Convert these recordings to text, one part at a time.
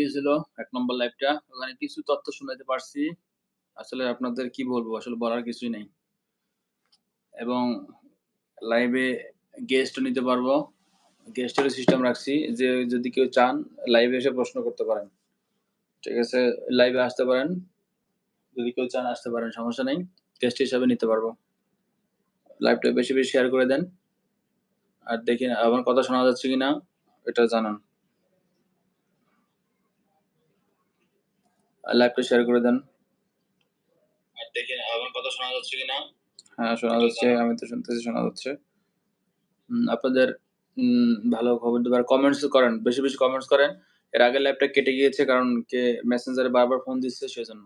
গিয়েছিল এক নম্বর লাইভটা। ওখানে কিছু তথ্য শোনাতে পারছি। আসলে আপনাদের কি বলব? আসলে বলার কিছুই নেই এবং লাইভে গেস্টও নিতে পারব। গেস্টেরও সিস্টেম রাখছি যে যদি কেউ চান লাইভে এসে প্রশ্ন করতে পারেন। ঠিক আছে? লাইভে আসতে পারেন। যদি কেউ চান আসতে পারেন, সমস্যা নেই। গেস্ট হিসাবে নিতে পারব। লাইভটা বেশি, বেশি শেয়ার করে দেন। আর দেখি আমার কথা শোনা যাচ্ছে কিনা এটা জানান। লাইভটা শেয়ার করে দেন। আর দেখি আমার কথা শোনা যাচ্ছে কিনা? হ্যাঁ, শোনা যাচ্ছে। আমি তো শুনতেছি শোনা যাচ্ছে। আপনাদের ভালো খবর দিবার কমেন্টস করেন। বেশি, বেশি কমেন্টস করেন। এর আগের লাইভটা কেটে গিয়েছে কারণ কে মেসেঞ্জারে বারবার ফোন দিচ্ছে সেজন্য।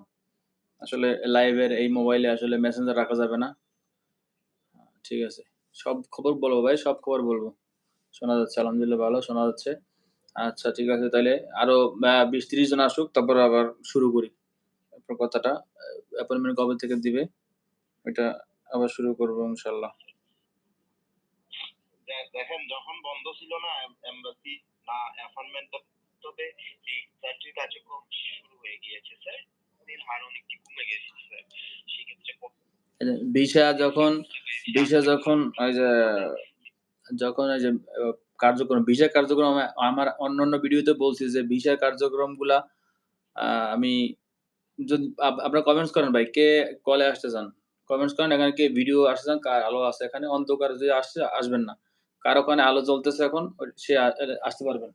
আসলে লাইভের এই মোবাইলে আসলে মেসেঞ্জার রাখা যাবে না। ঠিক আছে। সব খবর বলব ভাই, সব খবর বলব। শোনা যাচ্ছে আলহামদুলিল্লাহ ভালো শোনা যাচ্ছে। আচ্ছা ঠিক আছে তাহলে আরও আ ২০-৩০ জন আসুক তারপর আবার শুরু করি। আপনার কথাটা অ্যাপয়েন্টমেন্ট কবে থেকে দিবে? এটা আবার শুরু করব ইনশাআল্লাহ। দে দেখেন যখন বন্ধ ছিল না এম এমবাসি না অ্যাপয়েন্টমেন্ট তবে এই চাকরির কার্যক্রম শুরু হয়ে গিয়েছে স্যার। হার অনেকটি কমে গেছে স্যার। সেক্ষেত্রে ভিসা যখন ভিসা যখন ওই যে যখন ওই যে কার্যক্রম ভিসা কার্যক্রম আমা আমার অন্যান্য ভিডিওতে বলছি যে ভিসা কার্যক্রমগুলা আমি যদি আপনারা কমেন্টস করেন ভাই কে কলে আসতে চান? কমেন্টস করেন এখানে কে ভিডিও আসতে চান? কার আলো আছে এখানে অন্ধকার যে আসছে আসবেন না। কার ওখানে আলো জ্বলতেছে এখন সে আসতে পারবেন।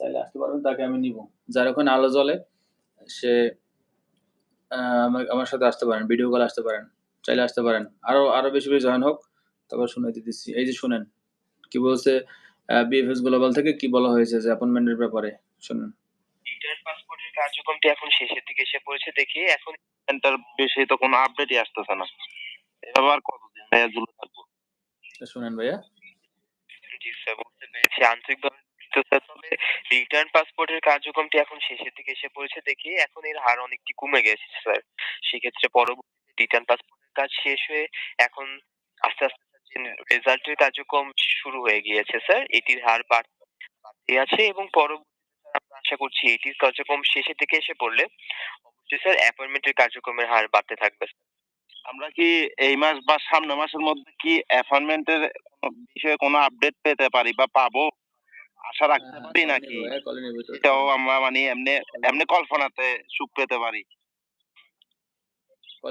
চাইলে আসতে পারবেন তাকে আমি নিবো। যার ওখানে আলো জ্বলে সে আমার সাথে আসতে পারেন। ভিডিও কলে আসতে পারেন। চাইলে আসতে পারেন। আরও, আরও বেশি, বেশি জয়েন হোক। তারপর শুনে দিতেছি এই যে শুনেন। কি বলছে বিএফএস গ্লোবাল থেকে কি বলা হয়েছে যে অ্যাপয়েন্টমেন্টের ব্যাপারে শুনেন। রিটার্ন পাসপোর্টের কার্যক্রমটি এখন শেষের দিকে এসে পড়েছে দেখে এখন এন্টার বিষয়ে তো কোনো আপডেটই আসতেছে না। এভাবে আর কতদিন ভাইয়া ঝুলে থাকব? তা শুনেন ভাইয়া। জি স্যার বুঝতে পেরেছি। আন্তরিকভাবে তবে রিটার্ন পাসপোর্টের কার্যক্রমটি এখন শেষের দিকে এসে পড়েছে দেখে এখন এর হার অনেকটি কমে গেছে স্যার। সেক্ষেত্রে পরবর্তীতে রিটার্ন পাসপোর্টের কাজ শেষ হয়ে এখন আস্তে, আস্তে রেজাল্টের কার্যক্রম শুরু হয়ে গিয়েছে স্যার। এটির হার বাড়তে আছে এবং পরবর্তীতে আমরা আশা করছি এটির কার্যক্রম শেষের দিকে এসে পড়লে অবশ্যই স্যার অ্যাপয়েন্টমেন্টের কার্যক্রমের হার বাড়তে থাকবে আমরা কি এই মাস বা সামনের মাসের মধ্যে কি অ্যাপয়েন্টমেন্টের বিষয়ে কোনো আপডেট পেতে পারি বা পাবো? আশা রাখতে হ্যাঁ, হ্যাঁ, পারি নাকি? কলে নিবো। এটা এটাও আমরা মানে এমনে এমনি কল্পনাতে সুখ পেতে পারি।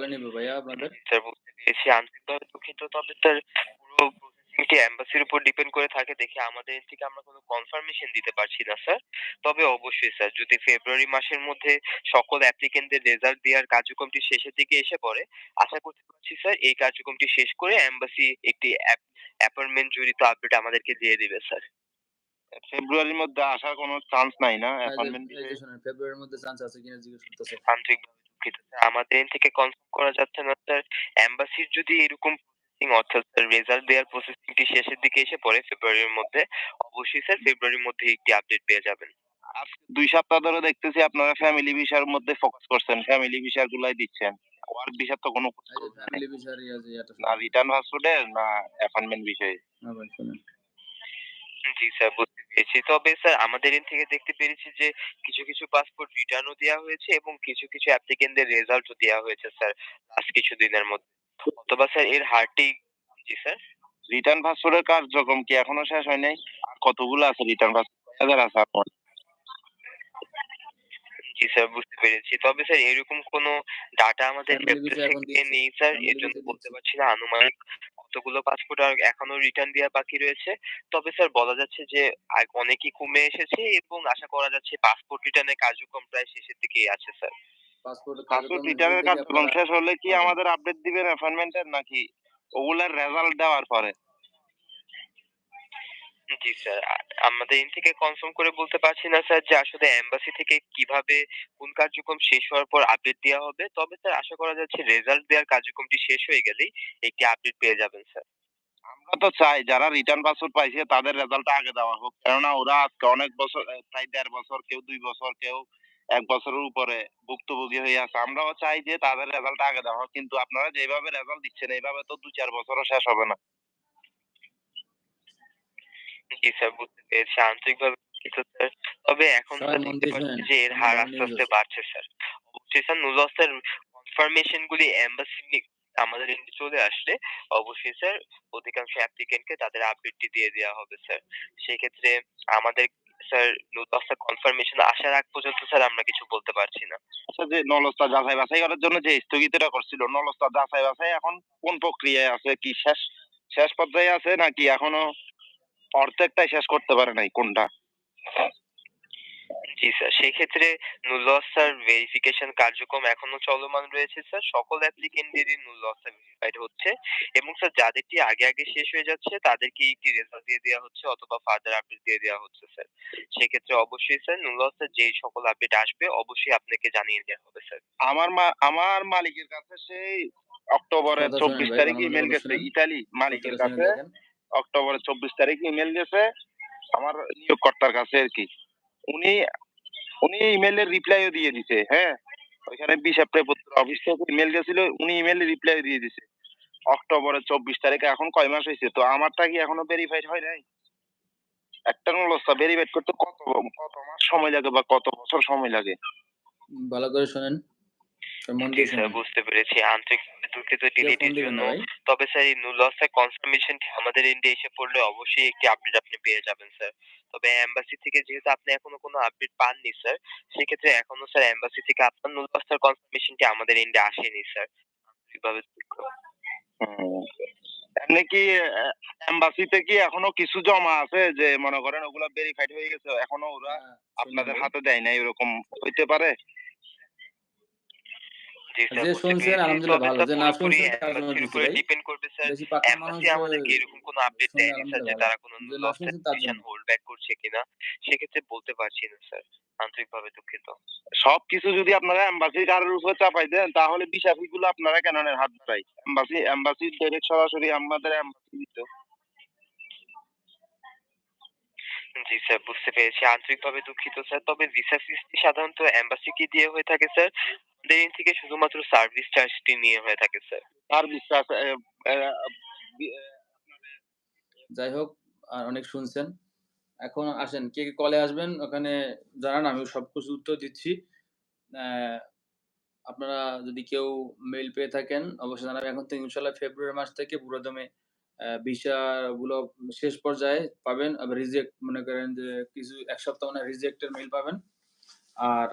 নিবো ভাইয়া আপনাদের। স্যার বুঝতে পেরেছি। আন্তরিকভাবে দুঃখিত। তবে স্যার পুরো প্রসেসিংটি এম্বাসির উপর ডিপেন্ড করে থাকে দেখে আমাদের থেকে আমরা কোনো কনফার্মেশন দিতে পারছি না স্যার। তবে অবশ্যই স্যার যদি ফেব্রুয়ারি মাসের মধ্যে সকল অ্যাপ্লিক্যান্টদের রেজাল্ট দেওয়ার কার্যক্রমটি শেষের দিকে এসে পড়ে, আশা করতে পারছি স্যার এই কার্যক্রমটি শেষ করে এম্বাসি একটি অ্যাপয়েন্টমেন্ট জড়িত আপডেট আমাদেরকে দিয়ে দিবে স্যার। ফেব্রুয়ারির মধ্যে আসার কোনো চান্স নাই না অ্যাপয়েন্টমেন্ট ফেব্রুয়ারির মধ্যে চান্স আছে কিনা জিজ্ঞেস করতেছে। আন্তরিকভাবে দুঃখিত স্যার। আমাদের থেকে কনফার্ম করা যাচ্ছে না স্যার। এম্বাসির যদি এরকম অর্থাৎ রেজাল্ট দেওয়ার প্রসেসিংটি শেষের দিকে এসে পড়ে ফেব্রুয়ারির মধ্যে, অবশ্যই স্যার ফেব্রুয়ারির মধ্যে একটি আপডেট পেয়ে যাবেন। ২ সপ্তাহ ধরে দেখতেছি আপনারা ফ্যামিলি ভিসার মধ্যে ফোকাস করছেন। ফ্যামিলি ভিসা গুলাই দিচ্ছেন। ওয়ার্ক ভিসার তো কোনো ভিসার ইয়া এটা না রিটার্ন পাসপোর্টের না অ্যাপয়েন্টমেন্ট বিষয়ে? না ভাই শুনেন। জি স্যার পেরেছি। তবে স্যার আমাদের এন্ড থেকে দেখতে পেরেছি যে কিছু, কিছু পাসপোর্ট রিটার্নও দেওয়া হয়েছে এবং কিছু, কিছু অ্যাপ্লিক্যান্টদের রেজাল্টও দেওয়া হয়েছে স্যার লাস্ট কিছুদিনের মধ্যে। অথবা স্যার এর হারটি জি স্যার? রিটার্ন পাসপোর্টের কার্যক্রম কি এখনও শেষ হয় নাই? আর কতগুলো আছে রিটার্ন পাসপোর্ট? হাজার আছে আপনার? জি স্যার বুঝতে পেরেছি। তবে স্যার এরকম কোনো ডাটা আমাদের। নেই স্যার। এর জন্য বলতে পারছি না আনুমানিক কতগুলো পাসপোর্ট এখনও রিটার্ন দেওয়া বাকি রয়েছে। তবে স্যার বলা যাচ্ছে যে অনেকেই কমে এসেছে এবং আশা করা যাচ্ছে পাসপোর্ট রিটার্নের কার্যক্রম প্রায় শেষের দিকেই আছে স্যার। পাসপোর্ট রিটার্নের কাজ কার্যক্রম শেষ হলে কি পাবেন। আমাদের আপডেট দিবেন অ্যাপয়েন্টমেন্টের নাকি ওগুলার রেজাল্ট দেওয়ার পরে? জি স্যার। আমাদের এন্ড থেকে কনফার্ম করে বলতে পারছি না স্যার যে আসলে এম্বাসি থেকে কীভাবে কোন কার্যক্রম শেষ হওয়ার পর আপডেট দেয়া হবে। তবে স্যার আশা করা যাচ্ছে রেজাল্ট দেওয়ার কার্যক্রমটি শেষ হয়ে গেলেই একটি আপডেট পেয়ে যাবেন স্যার। আমরা তো চাই যারা রিটার্ন পাসপোর্ট পাইছে তাদের রেজাল্টটা আগে দেওয়া হোক। কেননা ওরা আজকে অনেক বছর প্রায় ১.৫ বছর, কেউ ২ বছর, কেউ ১ বছরের উপরে ভুক্তভোগী হয়ে আছে। আমরাও চাই যে তাদের রেজাল্টটা আগে দেওয়া হোক। কিন্তু আপনারা যেভাবে রেজাল্ট দিচ্ছেন এইভাবে তো ২-৪ বছরও শেষ হবে না। জি স্যার বুঝতে পেরেছি। আন্তরিকভাবে কিন্তু স্যার তবে এখন স্যার দেখতে পাচ্ছি যে এর হার আস্তে আস্তে। বাড়ছে স্যার। অবশ্যই স্যার নুলসের কনফার্মেশন গুলি এম্বাসি আমাদের এন্ডে চলে আসলে অবশ্যই স্যার অধিকাংশ অ্যাপ্লিক্যান্টকে তাদের আপডেটটি দিয়ে দেওয়া হবে স্যার। সেক্ষেত্রে আমাদের স্যার নুলসের কনফার্মেশন আসার আগ পর্যন্ত স্যার আমরা কিছু বলতে পারছি না। আচ্ছা যে নলস্তা যাচাই বাছাই করার জন্য যে স্থগিতটা করছিল নলস্তা যাচাই বাছাই এখন কোন প্রক্রিয়ায় আছে কি শেষ শেষ পর্যায়ে আছে নাকি এখনও অর্ধেকটাই শেষ করতে পারে নাই কোনটা? জি স্যার সেক্ষেত্রে নুলস স্যার ভেরিফিকেশন কার্যক্রম এখনও চলমান রয়েছে স্যার। সকল অ্যাপ্লিকেন্টদেরই নুলস ভেরিফাইড হচ্ছে এবং স্যার যাদেরটি আগে আগে শেষ হয়ে যাচ্ছে তাদেরকে একটি রেজাল্ট দিয়ে দেওয়া হচ্ছে অথবা ফার্দার আপডেট দিয়ে দেওয়া হচ্ছে স্যার। সেক্ষেত্রে অবশ্যই স্যার নুলসের যে সকল আপডেট আসবে অবশ্যই আপনাকে জানিয়ে দেওয়া হবে স্যার। আমার মা আমার মালিকের কাছে সেই অক্টোবরের কথা চব্বিশ শুনেন ভাই, তারিখ ইমেল গেছে ইতালি মালিকের কাছে। অক্টোবরের চব্বিশ তারিখ ইমেল গেছে আমার নিয়োগকর্তার কাছে আর কি। উনি উনি ইমেলের রিপ্লাইও দিয়ে দিছে হ্যাঁ? ওইখানে বিশ প্রেপত্র অফিস থেকে ইমেল গেছিল উনি ইমেলের রিপ্লাই দিয়ে দিছে। অক্টোবরের চব্বিশ তারিখে এখন কয় মাস হয়েছে? তো আমারটা কি এখনও ভেরিফাইড হয় নাই? একটা নলস্তা ভেরিফাইড করতে কত কত মাস সময় লাগে বা কত বছর সময় লাগে? ভালো করে শোনেন। জি স্যার বুঝতে পেরেছি। আন্তরিকভাবে দুঃখিত ডিলিটের জন্য। তবে স্যার এই নুলসের কনফার্মেশনটি আমাদের এন্ডে এসে পড়লে অবশ্যই একটি আপডেট আপনি পেয়ে যাবেন স্যার। তবে এম্বাসি থেকে যেহেতু আপনি এখনও কোনো আপডেট পাননি স্যার সেক্ষেত্রে এখনও স্যার এম্বাসি থেকে আপনার নুলসের কনফার্মেশনটি আমাদের এন্ডে আসেনি স্যার। আন্তরিকভাবে। এমনি কি এম্বাসিতে কি এখনও কিছু জমা আছে যে মনে করেন ওগুলা ভেরিফাইড হয়ে গেছে এখনও ওরা হ্যাঁ, আপনাদের হাতে দেয় নাই এরকম হইতে পারে? যে শুনছেন আলহামদুলিল্লাহ ভালো। যে না শুনছেন তার জন্য দুঃখিত ভাই। ডিপেন্ড করবে স্যার বেশি পাকা মানুষ আমাদেরকে এরকম কোনো আপডেট দেয়নি স্যার যে তারা কোনো যে না লসের শুনছেন তার পজিশন জন্য। হোল্ড ব্যাক করছে কিনা সেক্ষেত্রে বলতে পারছি না স্যার আন্তরিকভাবে দুঃখিত। সবকিছু যদি আপনারা এম্বাসির কারোর উপর চাপাই দেন তাহলে বিষাফি গুলো আপনারা কেন হাত পাই এম্বাসি এম্বাসি ডাইরেক্ট সরাসরি আমাদের এম্বাসি দিত। জি স্যার বুঝতে পেরেছি। আন্তরিকভাবে দুঃখিত স্যার তবে ভিসা সাধারণত এম্বাসিকে দিয়ে হয়ে থাকে স্যার আমাদের এখান থেকে শুধুমাত্র সার্ভিস চার্জটি নিয়ে হয়ে থাকে স্যার বি- এ, যাই হোক আর অনেক শুনছেন। এখন আসেন কে, কে কলে আসবেন ওখানে জানান আমি সবকিছু উত্তর দিচ্ছি। আপনারা যদি কেউ মেইল পেয়ে থাকেন অবশ্যই জানাবেন। এখন থেকে ইনশাআল্লাহ ফেব্রুয়ারি মাস থেকে পুরোদমে ভিসা গুলো শেষ পর্যায়ে পাবেন। আবার রিজেক্ট মনে করেন যে কিছু এক সপ্তাহ মানে রিজেক্টের মেইল পাবেন। আর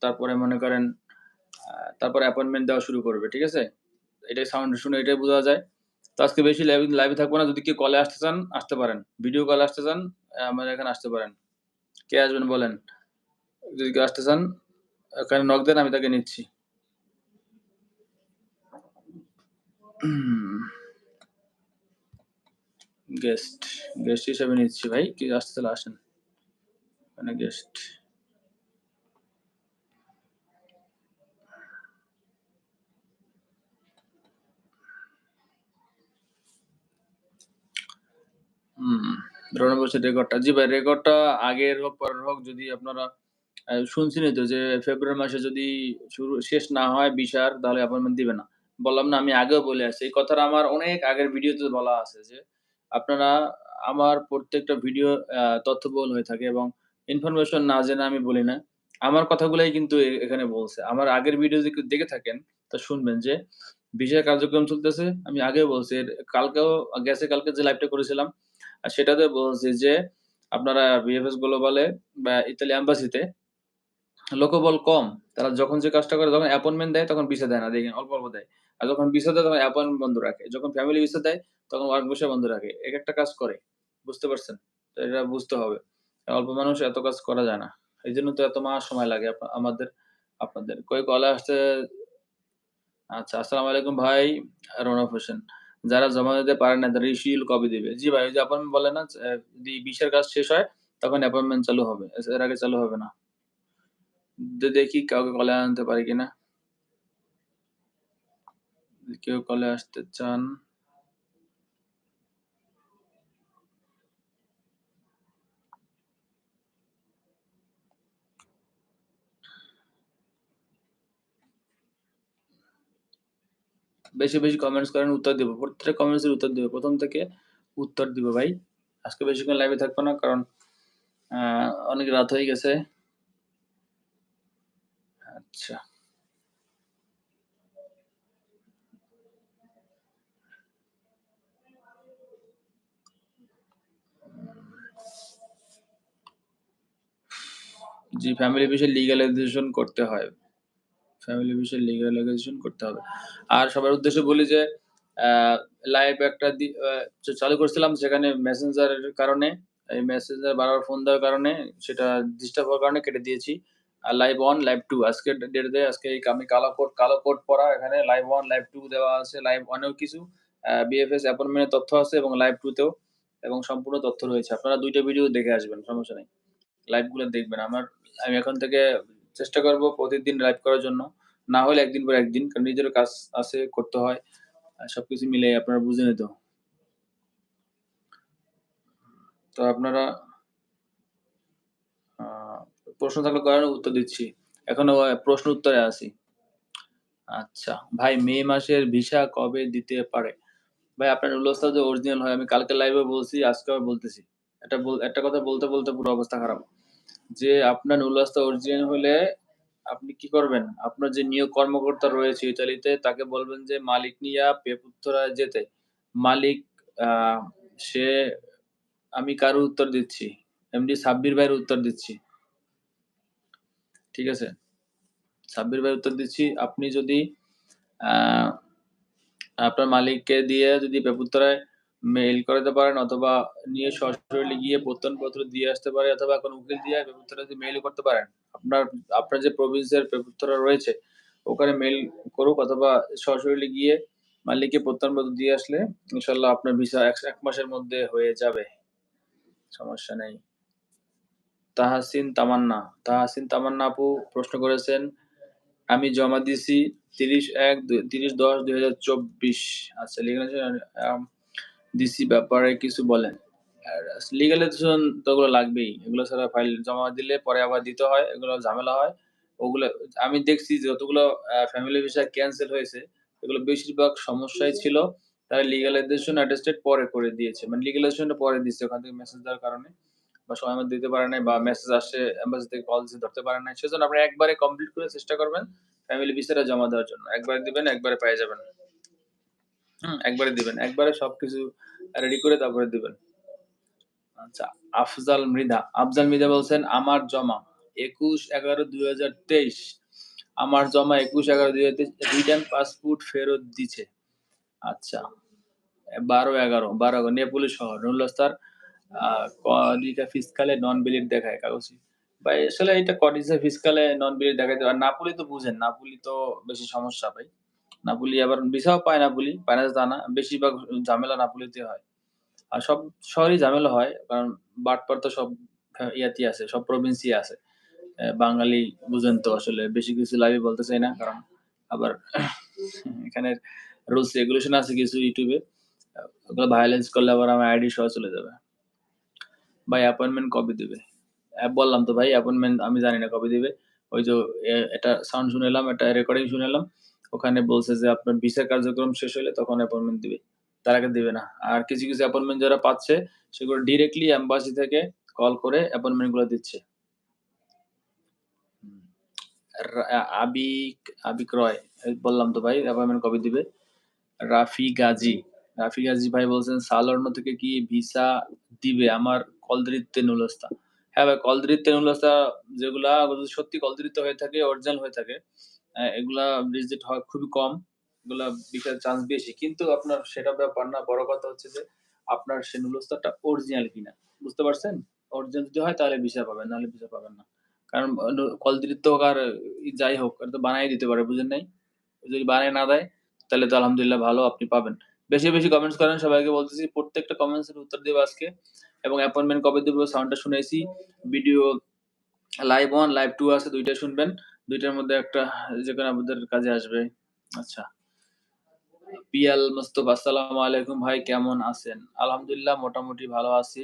তারপরে মনে করেন তারপরে অ্যাপয়েন্টমেন্ট দেওয়া শুরু করবে। ঠিক আছে? এটাই সাউন্ড শুনে এটাই বোঝা যায়। তো আজকে বেশি লাইভে লাইভে থাকব না। যদি কেউ কলে আসতে চান আসতে পারেন। ভিডিও কলে আসতে চান আমার এখানে আসতে পারেন। কে আসবেন বলেন? যদি কেউ আসতে চান এখানে নক দেন আমি তাকে নিচ্ছি। গেস্ট, গেস্ট হিসেবে নিচ্ছি ভাই। কে আসতে চাইলে আসেন। গেস্ট। হুম, বলছে রেকর্ডটা। জি ভাই রেকর্ডটা আগের হোক পরের হোক যদি আপনারা অ্যা শুনছেনই তো যে ফেব্রুয়ারি মাসে যদি শুরু শেষ না হয় ভিসার তাহলে অ্যাপয়েন্টমেন্ট দিবে না। বললাম না আমি আগেও বলে আসছি। এই কথাটা আমার অনেক আগের ভিডিওতে বলা আছে যে আপনারা আমার প্রত্যেকটা ভিডিও তথ্যবহুল হয়ে থাকে এবং ইনফরমেশন না জেনে আমি বলি না। আমার কথাগুলাই কিন্তু এখানে বলছে। আমার আগের ভিডিও যদি দেখে থাকেন তো শুনবেন যে ভিসার কার্যক্রম চলতেছে। আমি আগেও বলছি কালকেও গেছে কালকে যে লাইভটা করেছিলাম আ সেটাতে বলছি যে আপনারা বিএফএস গ্লোবালে বা ইতালি এম্বাসিতে লোকবল কম। তারা যখন যে কাজটা করে যখন অ্যাপয়েন্টমেন্ট দেয় তখন ভিসা দেয় না দেখেন অল্প, অল্প দেয়। আর যখন ভিসা দেয় তখন অ্যাপয়েন্টমেন্ট বন্ধ রাখে। যখন ফ্যামিলি ভিসা দেয় তখন ওয়ার্ক ভিসা বন্ধ রাখে। এক একটা কাজ করে। বুঝতে পারছেন? তো এটা বুঝতে হবে। অল্প মানুষ এত কাজ করা যায় না। এই জন্য তো এত মাস সময় লাগে আমাদের আপনাদের। কই কলে আসতে আচ্ছা আসসালামু আলাইকুম ভাই রনক হোসেন। যারা জমা দিতে পারে না, তারা রিশিউল কবে দিবে? জি ভাই, ওই যে অ্যাপয়েন্টমেন্ট বলে না যদি বিশের কাজ শেষ হয়, তখন অ্যাপয়েন্টমেন্ট চালু হবে। এর আগে চালু হবে না। দেখি কাউকে কলে আনতে পারি কিনা। কেউ কলে আসতে চান। বেশি, বেশি কমেন্টস করেন উত্তর দিব। প্রত্যেকটা কমেন্টস এর উত্তর দিব। প্রথম থেকে উত্তর দিব ভাই। আজকে বেশিক্ষণ লাইভে থাকব না কারণ অনেক রাত হয়ে গেছে আচ্ছা জি ফ্যামিলি বিষয়ে লিগ্যালাইজেশন করতে হয় ফ্যামিলি বিষয়ে লিগ্যালাইজেশন করতে হবে। আর সবার উদ্দেশ্যে বলি যে লাইভ একটা চালু করছিলাম সেখানে মেসেঞ্জারের কারণে, এই মেসেঞ্জার বারবার ফোন দেওয়ার কারণে সেটা ডিস্টার্ব হওয়ার কারণে কেটে দিয়েছি। আর লাইভ ওয়ান লাইভ টু আজকে ডেট দেয় আজকে এই আমি কালো কোড কালো কোড পড়া এখানে লাইভ ওয়ান লাইভ টু দেওয়া আছে লাইভ ওয়ানেও কিছু বিএফএস অ্যাপয়েন্টমেন্টের তথ্য আছে এবং লাইভ টুতেও এবং সম্পূর্ণ তথ্য রয়েছে। আপনারা দুইটা ভিডিও দেখে আসবেন, সমস্যা নেই। লাইভগুলো দেখবেন। আমার, আমি এখন থেকে চেষ্টা করব প্রতিদিন লাইভ করার জন্য। না হলে একদিন পর একদিন, কারণ নিজের কাজ আছে, করতে হয়। সবকিছু মিলে আপনারা বুঝে নিত তো আপনারা প্রশ্ন থাকলে করেন উত্তর দিচ্ছি। এখনও প্রশ্ন উত্তরে আছি। আচ্ছা ভাই, মে মাসের ভিসা কবে দিতে পারে? ভাই, আপনার উল্লাসটা যে অরিজিনাল হয়, আমি কালকে লাইভে বলছি, আজকে বলতেছি। বল, একটা কথা বলতে বলতে পুরো অবস্থা খারাপ। যে আপনার উল্লাসটা অরিজিনাল হলে আপনি কি করবেন? আপনার যে নিয়োগ কর্মকর্তা রয়েছে ইতালিতে, তাকে বলবেন যে, মালিক নিয়া পেপুত্তরায় যেতে। মালিক সে, আমি কারও উত্তর দিচ্ছি। এমডি সাব্বির ভাইয়ের উত্তর দিচ্ছি। ঠিক আছে? সাব্বির ভাই উত্তর দিচ্ছি। আপনি যদি আপনার মালিককে দিয়ে যদি পেপুত্তরায় মেইল করাতে পারেন অথবা নিয়ে সরাসরি গিয়ে প্রত্যয়নপত্র দিয়ে আসতে পারে অথবা কোনো উকিল দিয়ে পেপুত্তরায় মেইল করতে পারেন। আপনার আপনার যে প্রভিন্সের পেপুত্তরা রয়েছে, ওখানে মেইল করুক অথবা সরাসরি গিয়ে মালিককে প্রত্যয়নপত্র দিয়ে আসলে ইনশাল্লাহ আপনার ভিসা এক মাসের মধ্যে হয়ে যাবে। সমস্যা নেই। তাহাসিন তামান্না তাহাসিন তামান্না আপু প্রশ্ন করেছেন, আমি জমা দিছি তিরিশ এক তিরিশ দশ দুই হাজার চব্বিশ। আচ্ছা লিগালাইজেশন দিছি ব্যাপারে কিছু বলেন। আর লিগালাইজেশন তো ওগুলো লাগবেই। এগুলো ছাড়া ফাইল জমা দিলে পরে আবার দিতে হয়, এগুলো ঝামেলা হয়। ওগুলো, আমি দেখছি যতগুলো ফ্যামিলি ভিসা ক্যান্সেল হয়েছে, এগুলো বেশিরভাগ সমস্যাই ছিল। তারা লিগালাইজেশন অ্যাটেস্টেড পরে করে দিয়েছে। মানে লিগালাইজেশনটা পরে দিচ্ছে ওখান থেকে মেসেজ দেওয়ার কারণে। বা সময় মতো দিতে পারে নাই বা মেসেজ আসে এম্বাসি থেকে কল দিতে ধরতে পারে নাই। সেজন্য আপনি একবারে কমপ্লিট করে চেষ্টা করবেন ফ্যামিলি ভিসাটা জমা দেওয়ার জন্য। একবারে দিবেন, একবারে পেয়ে যাবেন। একবারে দিবেন, একবারে সবকিছু রেডি করে তারপরে দিবেন। আচ্ছা আফজাল মৃধা আফজাল মৃধা বলছেন, আমার জমা একুশ এগারো দুই হাজার তেইশ, আমার জমা একুশ এগারো দুই হাজার তেইশ, রিটার্ন পাসপোর্ট ফেরত দিছে। আচ্ছা বারো এগারো বারো এগারো, নেপুলি শহর নুরুল্লাস্তার কডিকা ফিসকালে নন বিলিট দেখায় কাগজে। ভাই, আসলে এটা কডিসা ফিসকালে নন বিলিট দেখায় আর নাপুলি তো বুঝেন নাপুলি তো বেশি সমস্যা ভাই। নাপুলি আবার ভিসাও পায় নাপুলি পায় না তা না, বেশিরভাগ ঝামেলা নাপুলিতে হয়। আর সব শহরই ঝামেলা হয়, কারণ বাটপার তো সব ইয়াতি আছে, সব প্রভিন্সই আছে। বাঙালি বুঝেন তো আসলে, বেশি কিছু লাইভে বলতে চাই না, কারণ আবার এখানে রুলস রেগুলেশন আছে কিছু ইউটিউবে ওগুলো ভায়োলেন্স করলে আবার আমার আইডি সহ চলে যাবে। ভাই অ্যাপয়েন্টমেন্ট কবে দিবে? বললাম তো ভাই অ্যাপয়েন্টমেন্ট আমি জানি না কবে দিবে। ওই যে এটা সাউন্ড শুনেলাম এটা রেকর্ডিং শুনেলাম ওখানে বলছে যে আপনার ভিসা কার্যক্রম শেষ হলে তখন অ্যাপয়েন্টমেন্ট দিবে। তার আগে দিবে না। আর কিছু কিছু অ্যাপয়েন্টমেন্ট যারা পাচ্ছে, সেগুলো ডিরেক্টলি এম্বাসি থেকে কল করে অ্যাপয়েন্টমেন্টগুলো দিচ্ছে। আবিক আবিক রয় বললাম তো ভাই অ্যাপয়েন্টমেন্ট কবে দিবে? রাফি গাজী। রাফি গাজী ভাই বলছেন সালর্ন থেকে কি ভিসা দিবে? আমার কলদরিত্বে নুলস্তা। হ্যাঁ ভাই কলদরিত্বে নুলস্তা যেগুলা, সত্যি কলদরিত্ব হয়ে থাকে অরিজিনাল হয়ে থাকে। এগুলা রিজেক্ট হয় খুবই কম। এগুলা ভিসার চান্স বেশি। কিন্তু আপনার সেটা ব্যাপার না, বড় কথা হচ্ছে যে আপনার সে নুলস্তাটা অরিজিনাল কিনা। বুঝতে পারছেন? অরিজিনাল যদি হয় তাহলে ভিসা পাবেন, নাহলে ভিসা পাবেন না। কারণ কলদরিত্ব হোক আর যাই হোক, এটা তো বানাই দিতে পারে, বুঝেন নাই? যদি বানাই না দেয়, তাহলে তো আলহামদুলিল্লাহ ভালো, আপনি পাবেন। বেশি বেশি কমেন্টস করেন, সবাইকে বলতেছি, প্রত্যেকটা কমেন্টস এর উত্তর দেবো আজকে। এবং অ্যাপয়েন্টমেন্ট কবে দেবো সাউন্ডটা শুনেছি। Video live one live two আছে, দুইটা শুনবেন। দুইটার মধ্যে একটা যে কোনো আমাদের কাজে আসবে। আচ্ছা। পিয়াল মুস্তফা, আসসালামু আলাইকুম ভাই, কেমন আছেন? আলহামদুলিল্লাহ, মোটামুটি ভালো আছি।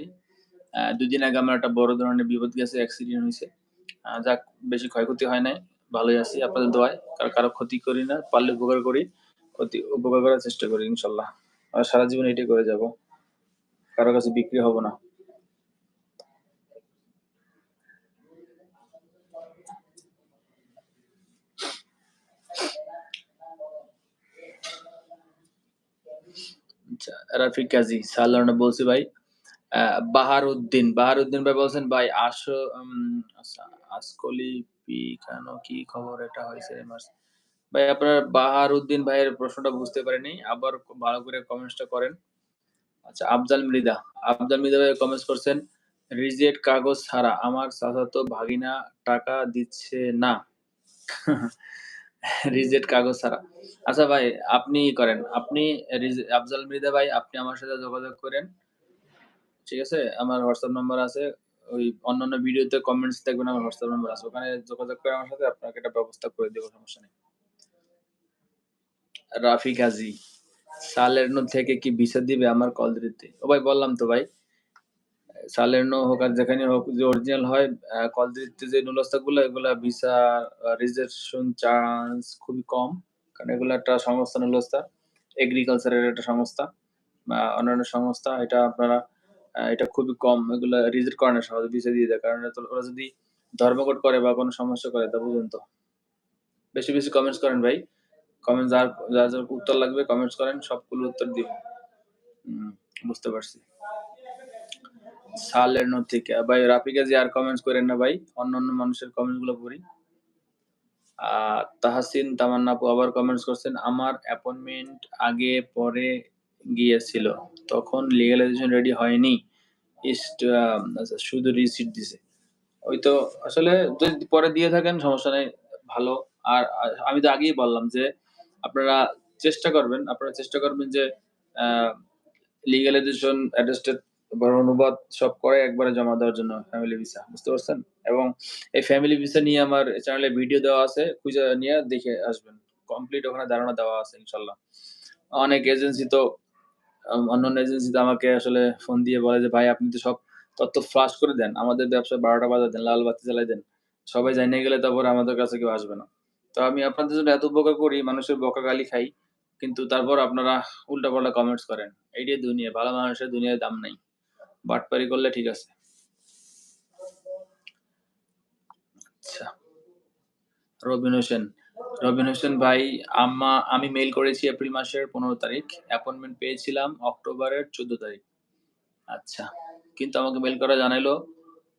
দুদিন আগে আমার একটা বড় ধরনের বিপদ গেছে অ্যাক্সিডেন্ট হয়েছে। যাক, বেশি ক্ষয়ক্ষতি হয় নাই। ভালোই আছি, আপনাদের দোয়ায়। কারও কারও ক্ষতি করি না, পারলে উপকার করি, ক্ষতি, উপকার করার চেষ্টা করি, ইনশাল্লাহ। আর সারা জীবন এটাই করে যাব। কারও কাছে বিক্রি হব না। রাফিক কাজী সালাউন্ডে বলছি ভাই। বাহারউদ্দিন, বাহারউদ্দিন ভাই বলছেন ভাই আস আচ্ছা আসকলি পিখানো কি খবর এটা মাস ভাই আপনার বাহারউদ্দিন ভাইয়ের প্রশ্নটা বুঝতে পারিনি। আবার ভালো করে কমেন্টসটা করেন। আচ্ছা আফজাল মৃদা, আফজাল মৃদা ভাই কমেন্টস করছেন, রিজেক্ট কাগজ ছাড়া আমার চাচাতো ভাগিনা টাকা দিচ্ছে না। রিজেক্ট কাগজ ছাড়া। আচ্ছা ভাই আপনি করেন। আপনি আফজাল মৃদা ভাই আপনি আমার সাথে যোগাযোগ করেন। ঠিক আছে? আমার হোয়াটসঅ্যাপ নাম্বার আছে। ওই অন্যান্য ভিডিওতে কমেন্টস দেখবেন আমার হোয়াটসঅ্যাপ নাম্বার আছে। ওখানে যোগাযোগ করে আমার সাথে আপনাকে এটা ব্যবস্থা করে দেব সমস্যা নেই। রাফি কাজী, সালেরনো থেকে কি ভিসা দিবে আমার কল দিতে? ও ভাই বললাম তো ভাই। সালেরনো হোক আর যেখানে হোক যে অরিজিনাল হয় কল দিতে যে নুলস্তাগুলো এগুলা ভিসা আ রিজেকশন চান্স খুবই কম। কারণ এগুলো একটা সংস্থা নুলস্তা। এগ্রিকালচারের একটা সংস্থা। অন্যান্য সংস্থা এটা আপনারা এটা খুবই কম। এগুলা রিজেক্ট করে না সহজে ভিসা দিয়ে দেয়। কারণ ওরা যদি ধর্মঘট করে বা কোনো সমস্যা করে তা বুঝেন তো। বেশি, বেশি কমেন্টস করেন ভাই। কমেন্ট যার যার, যার উত্তর লাগবে কমেন্টস করেন সবগুলো উত্তর দিব। বুঝতে পারছি। সালেরনো থেকে ভাই রাফি কাজী আর কমেন্টস কইরেন না ভাই। অন্য অন্য মানুষের কমেন্টগুলো পড়ি। তাহসিন তামান্না আপু আবার কমেন্টস করছেন, আমার অ্যাপয়েন্টমেন্ট আগে পরে গিয়েছিল। তখন লিগ্যালাইজেশন রেডি হয়নি। ইস্ট আচ্ছা শুধু রিসিট দিছে। ওই তো আসলে যদি পরে দিয়ে থাকেন সমস্যা নাই ভালো। আর আমি তো আগেই বললাম যে আপনারা চেষ্টা করবেন, আপনারা চেষ্টা করবেন যে আ লিগ্যালাইজেশন বা অনুবাদ সব করে একবারে জমা দেওয়ার জন্য ফ্যামিলি ভিসা। বুঝতে পারছেন? এবং এই ফ্যামিলি ভিসা নিয়ে আমার চ্যানেলে ভিডিও দেওয়া আছে। খুঁজে নিয়ে দেখে আসবেন। কমপ্লিট ওখানে ধারণা দেওয়া আছে ইনশাল্লাহ অনেক এজেন্সি তো অন্যান্য এজেন্সি তো আমাকে আসলে ফোন দিয়ে বলে যে, "ভাই আপনি তো সব তথ্য ফ্লাশ করে দেন। আমাদের ব্যবসা ১২ টা বাজায় দেন, লাল বাতি জ্বালায় দেন। সবাই জানিয়ে গেলে তারপরে আমাদের কাছে কেউ আসবে না।" তো আমি আপনাদের জন্য এত উপকার করি, মানুষের বকা গালি খাই। কিন্তু তারপর আপনারা উল্টাপাল্টা কমেন্টস করেন। এইটাই দুনিয়া। ভালো মানুষের দুনিয়ায় দাম নাই। বাটপারি করলে ঠিক আছে। আচ্ছা। রবিন হোসেন, রবিন হোসেন ভাই আমা আমি মেইল করেছি এপ্রিল মাসের ১৫ তারিখ। অ্যাপয়েন্টমেন্ট পেয়েছিলাম অক্টোবরের ১৪ তারিখ। আচ্ছা। কিন্তু আমাকে মেইল করা জানাইলো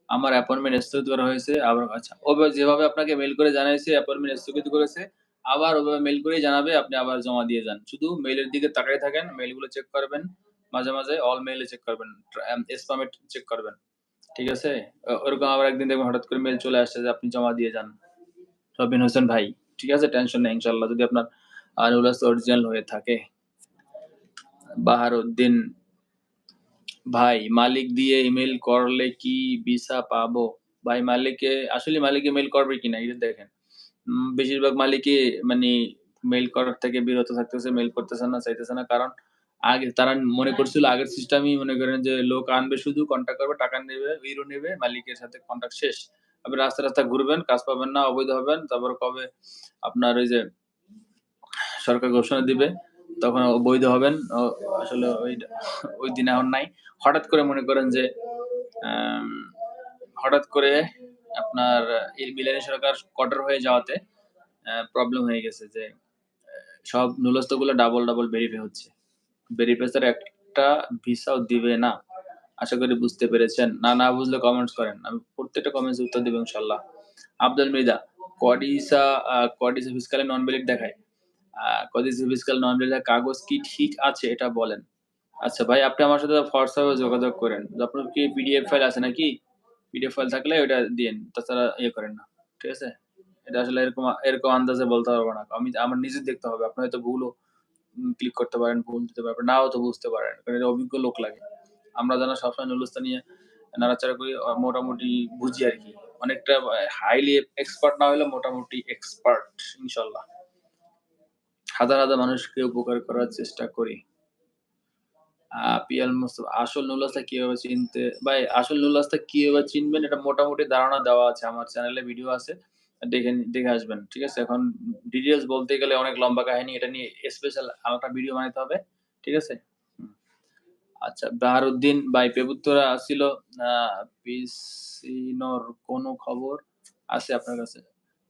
আমার অ্যাপয়েন্টমেন্ট স্থগিত করা হয়েছে। আবার আচ্ছা। ওভাবে যেভাবে আপনাকে মেইল করে জানাইছে অ্যাপয়েন্টমেন্ট স্থগিত করেছে, আবার ওভাবে মেইল করেই জানাবে আপনি আবার জমা দিয়ে যান। শুধু মেইলের দিকে তাকায় থাকেন, মেইলগুলো চেক করবেন। মাঝে, মাঝে অল মেইলে চেক করবেন। স্প্যামে চেক করবেন। ঠিক আছে? ওরকম আবার একদিন দেখবেন হঠাৎ করে মেইল চলে আসছে যে আপনি জমা দিয়ে যান। রবিন হোসেন ভাই। ঠিক আছে? টেনশন নেই ইনশাআল্লাহ যদি আপনার আ অরিজিনাল হয়ে থাকে। বাহারউদ্দিন ভাই মালিক দিয়ে ইমেইল করলে কি ভিসা পাবো? ভাই মালিকে আসলে মালিকে মেইল করবে কিনা এটা দেখেন। বেশিরভাগ মালিকই মানি মেইল করার থেকে বিরত থাকতেছে, মেইল করতেছে না, চাইতেছে না। কারণ আগে তারা মনে করছিল আগের সিস্টেমই মনে করেন যে লোক আনবে শুধু কন্ট্রাক্ট করবে, টাকা নেবে, ইউরো নেবে, মালিকের সাথে কন্ট্রাক্ট শেষ। আপনি রাস্তা রাস্তা ঘুরবেন, কাজ পাবেন না, অবৈধ হবেন। তারপর কবে আপনার ওই যে সরকার ঘোষণা দিবে, তখন বৈধ হবেন। আসলে ওই ওই দিন এখন নাই। হঠাৎ করে মনে করেন যে হঠাৎ করে আপনার মিলানি সরকার কঠোর হয়ে যাওয়াতে প্রবলেম হয়ে গেছে যে সব নুলস্তগুলো ডাবল, ডাবল ভেরিফাই হচ্ছে। ভেরিফাই একটা ভিসাও দিবে না। আশা করি বুঝতে পেরেছেন। না, না বুঝলে কমেন্টস করেন। আমি প্রত্যেকটা কমেন্টস উত্তর দিব ইনশাআল্লাহ। আফজাল মৃদা, কডিসা কডিসা ফিসকালে নন ভ্যালিড দেখায়। কডিসা ফিসকাল নন ভ্যালিড কাগজ কি ঠিক আছে এটা বলেন। আচ্ছা ভাই আপনি আমার সাথে হোয়াটসঅ্যাপে যোগাযোগ করেন। আপনার কি পিডিএফ ফাইল আছে নাকি? পিডিএফ ফাইল থাকলে ওটা দিয়েন। তাছাড়া ইয়ে করেন না। ঠিক আছে? এটা আসলে এরকম এরকম আন্দাজে বলতে পারব না। আমি আমার নিজে দেখতে হবে। আপনি হয়তো ভুলও ক্লিক করতে পারেন, ভুল দিতে পারবেন। নাও তো বুঝতে পারেন। কারণ অভিজ্ঞ লোক লাগে। আমরা যারা সবসময় নুলস্তা নিয়ে নাড়াচাড়া করি মোটামুটি বুঝি আর কি অনেকটা হাইলি এক্সপার্ট না হলে মোটামুটি এক্সপার্ট ইনশাল্লাহ হাজার, হাজার মানুষকে উপকার করার চেষ্টা করি। পিয়াল মোস্তফা আসল নুলস্তা কীভাবে চিনতে ভাই আসল নুলস্তা কীভাবে চিনবেন এটা মোটামুটি ধারণা দেওয়া আছে। আমার চ্যানেলে ভিডিও আছে। দেখে দেখে আসবেন। ঠিক আছে? এখন ডিটেইলস বলতে গেলে অনেক লম্বা কাহিনী। এটা নিয়ে স্পেশাল আলাদা ভিডিও বানাইতে হবে। ঠিক আছে? আচ্ছা বাহারউদ্দিন ভাই পেবুত্তরা আসছিল আ পিসিনোর কোন খবর আছে আপনার কাছে?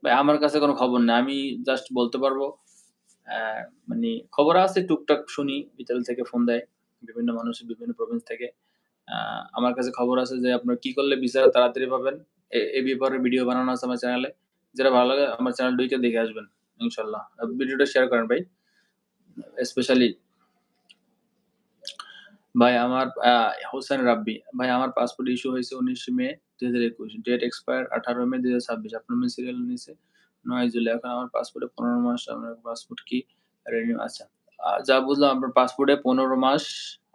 ভাই, আমার কাছে কোন খবর নাই। আমি জাস্ট বলতে পারব মানি খবর আছে, টুকটাক শুনি। ইতালি থেকে ফোন দেয়। বিভিন্ন মানুষ, বিভিন্ন প্রভিন্স থেকে আমার কাছে খবর আছে যে আপনার কি করলে ভিসা তাড়াতাড়ি পাবেন। এ ব্যাপারে ভিডিও বানানো আছে আমার চ্যানেলে। যেটা ভালো লাগে, আমার চ্যানেল ঢুইকা দেখে আসবেন ইনশাআল্লাহ। আ ভিডিওটা শেয়ার করেন ভাই। স্পেশালি ভাই আমার হোসেন রাব্বি। ভাই আমার পাসপোর্ট ইস্যু হয়েছে ১৯ মে ২০২১ ডেট এক্সপায়ার ১৮ মে ২০২৬ আপনার মেল সিরিয়াল নিছে ৯ জুলাই। এখন আমার পাসপোর্টে ১৫ মাস আমার পাসপোর্ট কি রিনিউ আচ্ছা। যা বুঝলাম, আপনার পাসপোর্টে ১৫ মাস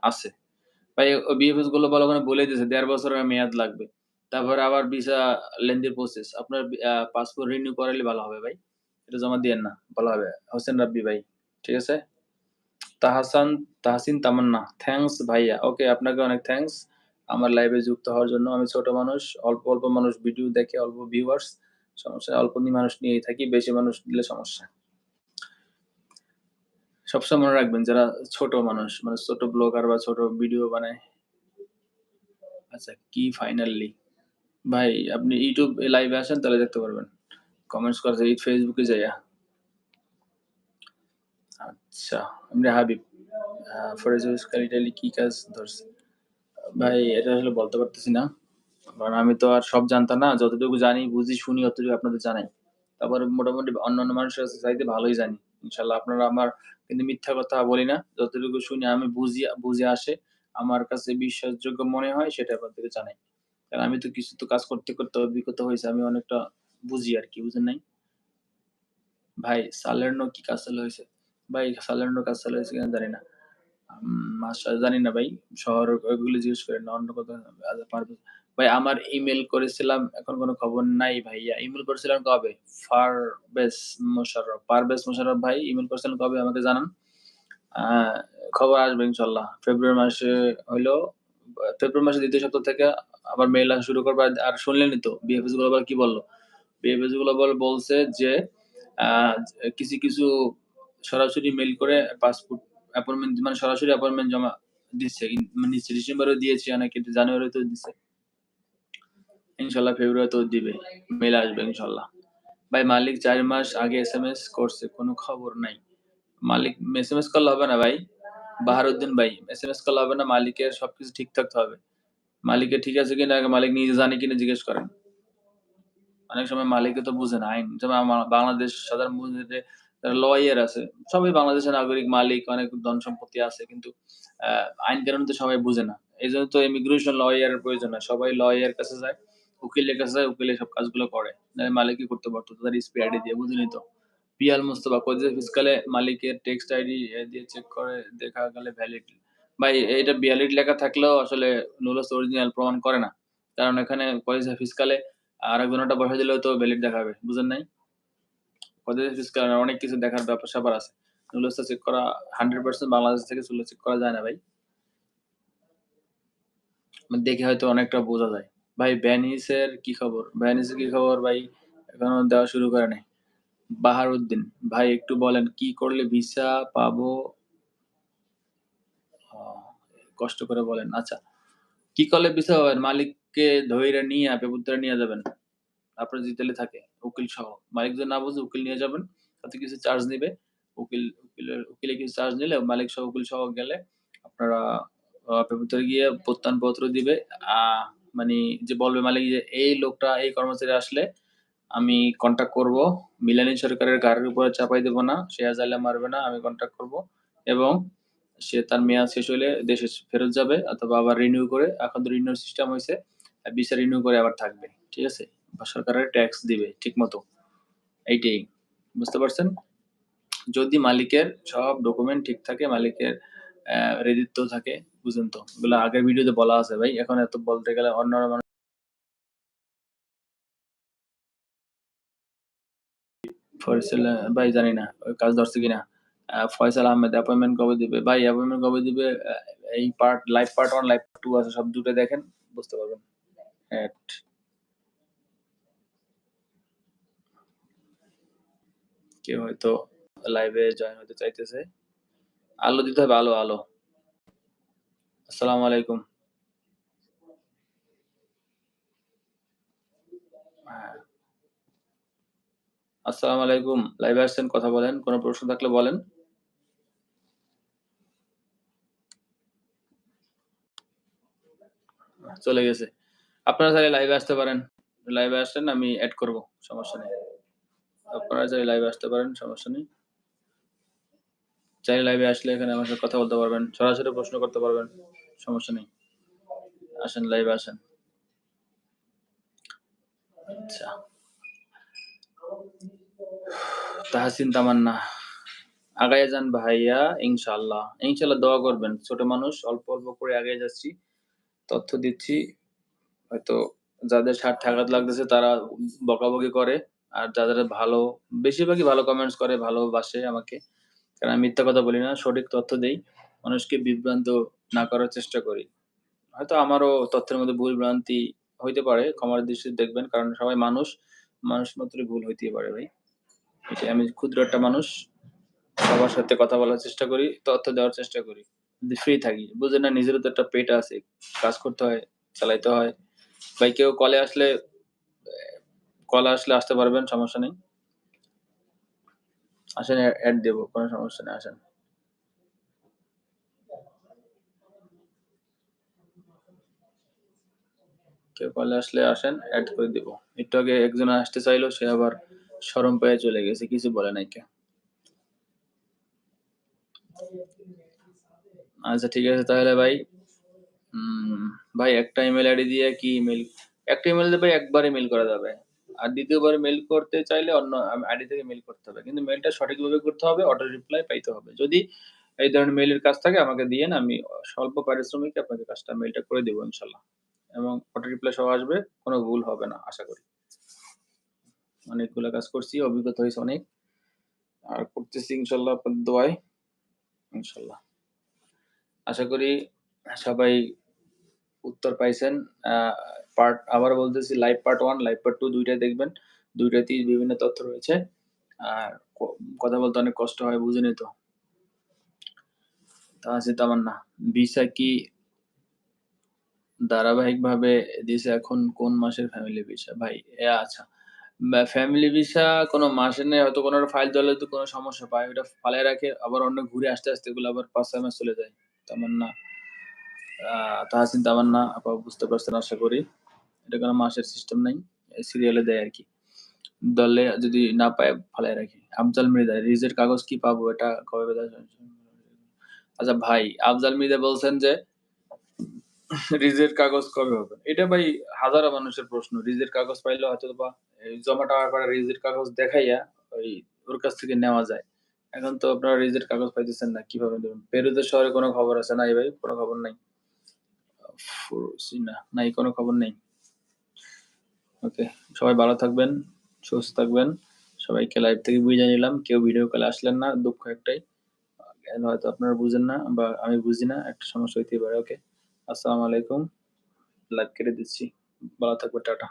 আছে। ভাই বিএফএসগুলো ভালো করে বলে দিয়েছে ১.৫ বছরের মেয়াদ লাগবে। তারপরে আবার ভিসা লেনদেন প্রসেস। আপনার পাসপোর্ট রিনিউ করাইলে ভালো হবে ভাই। এটা জমা দিয়েন না। ভালো হবে। হোসেন রাব্বি ভাই। ঠিক আছে? তাহসান তাহসিন তামান্না। থ্যাংকস ভাইয়া। ওকে আপনাকে অনেক থ্যাংকস। আমার লাইভে যুক্ত হওয়ার জন্য। আমি ছোট মানুষ। অল্প, অল্প মানুষ ভিডিও দেখে, অল্প ভিউয়ার্স। সমস্যা। অল্প মানুষ নিয়েই থাকি। বেশি মানুষ দিলে সমস্যা। সবসময় মনে রাখবেন যারা ছোট মানুষ মানে ছোট ব্লগার বা ছোট ভিডিও বানায় আচ্ছা কি ফাইনালি? ভাই আপনি ইউটিউব লাইভে আসেন তাহলে দেখতে পারবেন। কমেন্টস করছে এই ফেসবুকে যাইয়া। আচ্ছা, এমনি হাবিব। আ ফরেজ ইউজকারী ইটালি কি কাজ ধরছে? ভাই এটা আসলে বলতে পারতেছি না। কারণ আমি তো আর সব জানতাম না। যতটুকু জানি, বুঝি, শুনি অতটুকু আপনাদের জানাই। তারপর মোটামুটি অন্যান্য মানুষের কাছে চাইতে ভালোই জানি। ইনশাআল্লাহ আপনারা আমার কিন্তু মিথ্যা কথা বলি না। যতটুকু শুনি আমি বুঝি বুঝে আসে, আমার কাছে বিশ্বাসযোগ্য মনে হয় সেটা আপনাদেরকে জানাই। কারণ আমি তো কিছু তো কাজ করতে, করতে অভিজ্ঞতা হইছে। আমি অনেকটা বুঝি আরকি, বুঝেন নাই? ভাই সালের্নো কি কাজ চালু হইছে? ভাই সালের্নো কাজ চালু হইছে কিনা জানি না। জানি না ভাই। শহর ওইগুলো জিজ্ঞেস করেন না। অন্য কথা পারভেজ ভাই আমার ইমেইল করেছিলাম এখন কোনো খবর নাই ভাইয়া। ইমেল করেছিলেন কবে? ফারবেজ মোশাররফ। পারভেজ মোশাররফ ভাই ইমেইল করেছিলেন কবে আমাকে জানান। খবর আসবে ইনশাল্লাহ ফেব্রুয়ারি মাসে হইল ফেব্রুয়ারি মাসের দ্বিতীয় সপ্তাহ থেকে আবার মেইল আসা শুরু করবে। আর শুনলেনই তো বিএফএস গ্লোবাল কি বলল? বিএফএস গ্লোবাল বলছে যে কিছু, কিছু সরাসরি মেইল করে পাসপোর্ট অ্যাপয়েন্টমেন্ট মানে সরাসরি অ্যাপয়েন্টমেন্ট জমা দিচ্ছে। মানে ডিসেম্বরেও দিয়েছে অনেকে জানুয়ারিতেও দিছে। ইনশাআল্লাহ ফেব্রুয়ারিতেও দিবে। মেইল আসবে ইনশাআল্লাহ। ভাই মালিক চার মাস আগে এসএমএস করছে কোনো খবর নাই। মালিক এসএমএস করলে হবে না ভাই। বাহারউদ্দিন ভাই এসএমএস করলে হবে না। মালিকের সবকিছু ঠিক থাকতে হবে। মালিকের ঠিক আছে কিনা মালিক নিজে জানে কিনা জিজ্ঞেস করেন। অনেক সময় মালিকও তো বুঝে না আইন। যেমন বাংলাদেশ সাধারণ বুঝতে যারা লয়ার আছে। সবাই বাংলাদেশের নাগরিক, মালিক, অনেক ধন সম্পত্তি আছে। কিন্তু আইন কানুন তো সবাই বুঝে না। এজন্য তো ইমিগ্রেশন লয়ারের প্রয়োজন হয়। সবাই লয়ারের কাছে যায়, উকিলের কাছে যায়, উকিল সব কাজগুলো করে। মালিকই করতে পারতো তাদের এসপি আইডি দিয়ে বুঝেনই তো। পিয়াল মোস্তফা কইছে ফিসকালে মালিকের টেক্সট আইডি দিয়ে চেক করে দেখা গেলে ভ্যালিড। ভাই এটা ভ্যালিড লেখা থাকলেও আসলে নুলস অরিজিনাল প্রমাণ করে না। কারণ এখানে কইছে ফিসকালে আর আরেকজনেরটা বসায় দিলেও তো ভ্যালিড দেখাবে। বুঝেন নাই? কদের ফিসকাল অনেক কিছু দেখার ব্যাপার-স্যাপার আছে। নুলসটা চেক করা 100% বাংলাদেশ থেকে নুলস চেক করা যায় না ভাই। মানে দেখে হয়তো অনেকটা বোঝা যায়। ভাই, ভ্যানিসের কি খবর? ভ্যানিসের কি খবর ভাই? এখনও দেওয়া শুরু করে নাই। বাহারউদ্দিন ভাই, একটু বলেন কি করলে ভিসা পাবো? কষ্ট করে বলেন। আচ্ছা। কি কলে ভিসা পাবেন? মালিককে ধইরা নিয়া পেপুত্তরা নিয়ে যাবেন। আপনার ইতালি থাকে, উকিল সহ। মালিক যদি না বুঝে, উকিল নিয়ে যাবেন। তাতে কিছু চার্জ নিবে। উকিল, উকিলের, উকিলে কিছু চার্জ নিলে, মালিক সহ, উকিল সহ গেলে আপনারা আ পেপুত্তরে গিয়ে প্রত্যয়নপত্র দিবে। মানি যে বলবে মালিক যে, এই লোকটা, এই কর্মচারী আসলে আমি কন্টাক্ট করব। মিলানি সরকারের ঘাড়ের উপরে চাপাই দেব না। সে আজাইলা মারবে না। আমি কন্ট্যাক্ট করব এবং সে তার মেয়াদ শেষ হলে দেশে ফেরত যাবে অথবা আবার রিনিউ করে এখন তো রিনিউ সিস্টেম হয়েছে ভিসা রিনিউ করে আবার থাকবে। ঠিক আছে? বা সরকারের ট্যাক্স দিবে ঠিক মতো এইটাই। বুঝতে পারছেন? যদি মালিকের সব ডকুমেন্ট ঠিক থাকে, মালিকের অ্যা রেডিত্ব থাকে, বুঝেন তো? এগুলো আগের ভিডিওতে বলা আছে ভাই। এখন এত বলতে গেলে অন্যান্য মানুষ ভাই জানি না কাজ ধরছে কিনা। ফয়সাল আহমেদ অ্যাপয়েন্টমেন্ট কবে দিবে? ভাই অ্যাপয়েন্টমেন্ট কবে দিবে? এই part live part one live two আছে সব দুটো দেখেন বুঝতে পারবেন। কেউ হয়তো লাইভে জয়েন হতে চাইতেছে। আলো দিতে হবে আলো, আলো। আসসালামু আলাইকুম। হ্যাঁ। আসসালামু আলাইকুম। লাইভে আসছেন কথা বলেন। কোন প্রশ্ন থাকলে বলেন। চলে গেছে। আপনারা চাইলে লাইভে আসতে পারেন। লাইভে আসেন আমি অ্যাড করব, সমস্যা নেই। আপনারা চাইলে লাইভে আসতে পারেন, সমস্যা নেই। চাইলে লাইভে আসলে এখানে আমার সাথে কথা বলতে পারবেন, সরাসরি প্রশ্ন করতে পারবেন, সমস্যা নেই। আসেন লাইভে আসেন। আচ্ছা। তাহসিন তামান্না। আগায় যান ভাইয়া ইনশাল্লাহ ইনশাল্লাহ দোয়া করবেন। ছোট মানুষ, অল্প অল্প করে আগে যাচ্ছি। তথ্য দিচ্ছি। হয়তো যাদের স্বার্থে আঘাত লাগতেছে তারা বকাবকি করে। আর যাদের ভালো, বেশিরভাগই ভালো কমেন্টস করে, ভালোবাসে আমাকে। কারণ আমি মিথ্যা কথা বলি না, সঠিক তথ্য দেই। মানুষকে বিভ্রান্ত না করার চেষ্টা করি। হয়তো আমারও তথ্যের মধ্যে ভুল ভ্রান্তি হইতে পারে, ক্ষমার দৃষ্টিতে দেখবেন, কারণ সবাই মানুষ। মানুষ মাত্রই ভুল হইতে পারে ভাই। আমি ক্ষুদ্র একটা মানুষ। সবার সাথে কথা বলার চেষ্টা করি, তথ্য দেওয়ার চেষ্টা করি। ফ্রি থাকি। বুঝে না, নিজেরও তো একটা পেট আছে, কাজ করতে হয়, চালাইতে হয়। ভাই, কেউ কলে আসলে কলে আসলে আসতে পারবেন, সমস্যা নেই। আসেন অ্যাড দেবো, কোনো সমস্যা নেই, আসেন। কেউ কলে আসলে আসেন অ্যাড করে দিব। একটু আগে একজন আসতে চাইলো, সে আবার সরম পেয়ে চলে গেছে, কিছু বলে নাই কে। আচ্ছা ঠিক আছে তাহলে ভাই। ভাই, একটা ইমেল আইডি দিয়ে কি ইমেল একটা ইমেল দিয়ে ভাই একবার মেল করা যাবে আর দ্বিতীয়বার মেল করতে চাইলে অন্য আইডি থেকে মেল করতে হবে। কিন্তু মেলটা সঠিকভাবে করতে হবে অটো রিপ্লাই পাইতে হবে। যদি এই ধরনের মেলের কাজ থাকে, আমাকে দিয়েন আমি স্বল্প পারিশ্রমিকে আপনাকে কাজটা মেলটা করে দেবো ইনশাল্লাহ এবং অটো রিপ্লাই সহ আসবে, কোনো ভুল হবে না, আশা করি। অনেকগুলো কাজ করছি, অভিজ্ঞতা হয়েছে অনেক। আর করতেছি ইনশাল্লাহ আপনার দোয়ায়। ইনশাল্লাহ আশা করি সবাই উত্তর পাইছেন। পার্ট আবার বলতেছি live part one live part two দুইটাই দেখবেন। দুইটাতেই বিভিন্ন তথ্য রয়েছে। আর কথা বলতে অনেক কষ্ট হয় বুঝেনি তো। তা আছে তেমন না ভিসা কি ধারাবাহিকভাবে দিছে এখন কোন মাসের ফ্যামিলি ভিসা ভাই, এ আচ্ছা ফ্যামিলি ভিসা কোনো মাসে নেই, হয়তো কোনো ফাইল দলে তো কোনো সমস্যা পায়। ওটা ফালায় রাখে, আবার অন্য ঘুরে আসতে আসতে এগুলো আবার পাঁচ ছয় মাস চলে যায়। তামান্না তাহাসিন তামান্না আপা বুঝতে পারছেন আশা করি। এটা কোনো মাসের সিস্টেম নাই সিরিয়ালে দেয় আর কি। দলে যদি না পায়, ফালায় রাখি। আফজাল মৃদা রিজের কাগজ কি পাবো এটা কবে আচ্ছা ভাই, আফজাল মৃদা বলছেন যে, রিজের কাগজ কবে হবে? এটা ভাই হাজারো মানুষের প্রশ্ন। রিজের কাগজ পাইলে হয়তো বা জমা টাকা করে রিজের কাগজ দেখাইয়া ওই ওর কাছ থেকে নেওয়া যায়। এখন তো আপনারা রিজের কাগজ পাইতেছেন না, কীভাবে দেবেন? পেরুদের শহরে কোনো খবর আছে? নাই ভাই, কোনো খবর নাই। না, নাই, কোনো খবর নেই। ওকে, সবাই ভালো থাকবেন, সুস্থ থাকবেন। সবাইকে লাইভ থেকে বুঝে নিলাম, কেউ ভিডিও কলে আসলেন না, দুঃখ একটাই। হয়তো আপনারা বুঝেন না, বা আমি বুঝি না, একটা সমস্যা হইতেই পারে, ওকে? আসসালামু আলাইকুম লাইভ কেটে দিচ্ছি। ভালো থাকবে টাটা।